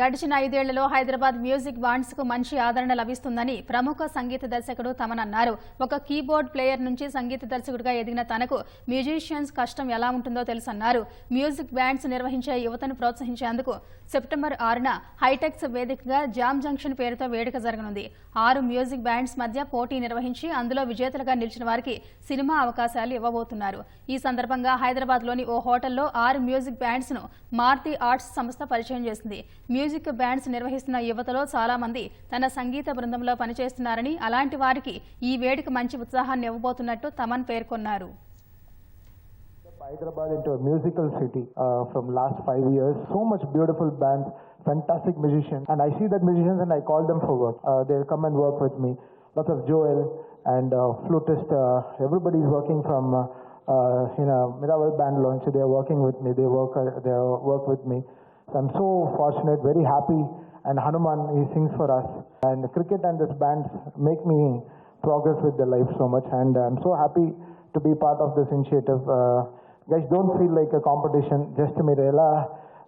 గడిచిన ఐదేళ్ళలో హైదరాబాద్ మ్యూజిక్ బాండ్స్కు మంచి ఆదరణ లభిస్తుందని ప్రముఖ సంగీత దర్శకుడు తమనన్నారు. ఒక కీబోర్డ్ ప్లేయర్ నుంచి సంగీత దర్శకుడిగా ఎదిగిన తనకు మ్యూజిషియన్స్ కష్టం ఎలా ఉంటుందో తెలుసన్నారు. మ్యూజిక్ బ్యాండ్స్ నిర్వహించే యువతను ప్రోత్సహించేందుకు సెప్టెంబర్ ఆరున హైటెక్స్ వేదికగా జామ్ జంక్షన్ పేరుతో వేడుక జరగనుంది. ఆరు మ్యూజిక్ బ్యాండ్స్ మధ్య పోటీ నిర్వహించి అందులో విజేతలుగా నిలిచిన వారికి సినిమా అవకాశాలు ఇవ్వబోతున్నారు. ఈ సందర్భంగా హైదరాబాద్లోని ఓ హోటల్లో ఆరు మ్యూజిక్ బ్యాండ్స్ను మారుతి ఆర్ట్స్ సంస్థ పరిచయం చేసింది. మ్యూజిక్ బ్యాండ్స్ నిర్వహిస్తున్న యువతలో చాలా మంది తన సంగీత బృందంలో పనిచేస్తున్నారని అలాంటి వారికి ఈ వేడుక మంచి ఉత్సాహాన్ని ఇవ్వబోతున్నట్టు తమన్ పేర్కొన్నారు Hyderabad into a musical city uh, from last five years. So much beautiful bands, fantastic musicians, and I see that musicians and I call them for work. Uh, they'll come and work with me. Lots of Joel and uh, flutist. Uh, everybody is working from uh, uh, you know Miraval band launch. They are working with me. They work. Uh, they work with me. So I'm so fortunate, very happy. And Hanuman, he sings for us. And cricket and this bands make me progress with the life so much. And I'm so happy to be part of this initiative. Uh, guys, don't feel like a competition. Just మీరు ఎలా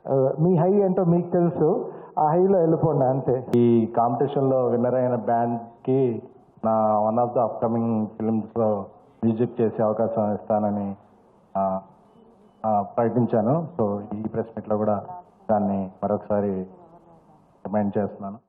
uh, మీ high ఏంటో మీకు తెలుసు ఆ హైలో వెళ్ళిపోండి అంతే ఈ కాంపిటీషన్లో విన్నర్ అయిన బ్యాండ్కి నా వన్ ఆఫ్ ద అప్కమింగ్ ఫిల్మ్స్లో మ్యూజిక్ చేసే అవకాశం ఇస్తానని ఆ, ఆ, ప్రకటించాను సో ఈ ప్రెస్ మీట్లో కూడా దాన్ని మరొకసారి రిమైండ్ చేస్తున్నాను.